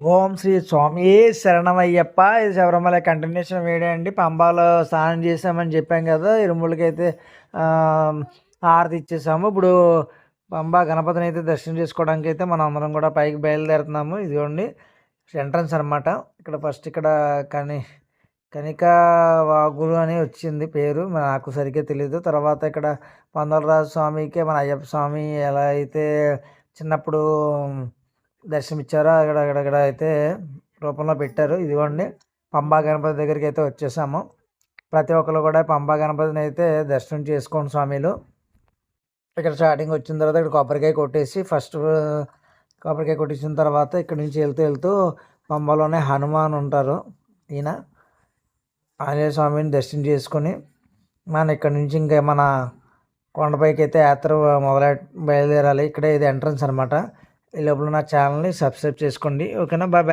ఓం శ్రీ స్వామి. శరణమయ్యప్ప ఇది శబరిమల కంటిన్యూషన్ వేడే అండి పంబాలో స్నానం చేసామని చెప్పాం కదా ఇరుములకి అయితే హారతి ఇచ్చేసాము. ఇప్పుడు పంబా గణపతిని అయితే దర్శనం చేసుకోవడానికి అయితే మనం అందరం కూడా పైకి బయలుదేరుతున్నాము. ఇదిగోండి ఎంట్రన్స్ అనమాట ఇక్కడ ఫస్ట్ ఇక్కడ కని కనికా వాగులు అని వచ్చింది పేరు. నాకు సరిగ్గా తెలియదు తర్వాత ఇక్కడ పందలరాజు స్వామికి మన అయ్యప్ప స్వామి ఎలా అయితే చిన్నప్పుడు దర్శనమిచ్చారు అక్కడ అక్కడక్కడ అయితే రూపంలో పెట్టారు. ఇదిగోండి పంబా గణపతి దగ్గరికి అయితే వచ్చేసాము. ప్రతి ఒక్కరు కూడా పంబా గణపతిని అయితే దర్శనం చేసుకోండి స్వామిలు. ఇక్కడ స్టార్టింగ్ వచ్చిన తర్వాత ఇక్కడ కొబ్బరికాయ కొట్టేసి ఫస్ట్ కొబ్బరికాయ కొట్టించిన తర్వాత ఇక్కడ నుంచి వెళ్తూ వెళ్తూ పంబలోనే హనుమాన్ ఉంటారు. ఈయన ఆంజనేయ స్వామిని దర్శనం చేసుకొని మన ఇక్కడ నుంచి ఇంకా మన కొండపైకి అయితే యాత్ర మొదలె బయలుదేరాలి. ఇక్కడే ఇది ఎంట్రన్స్ అనమాట ఈ లోపల నా ఛానల్ని సబ్స్క్రైబ్ చేసుకోండి ఓకేనా బాయ్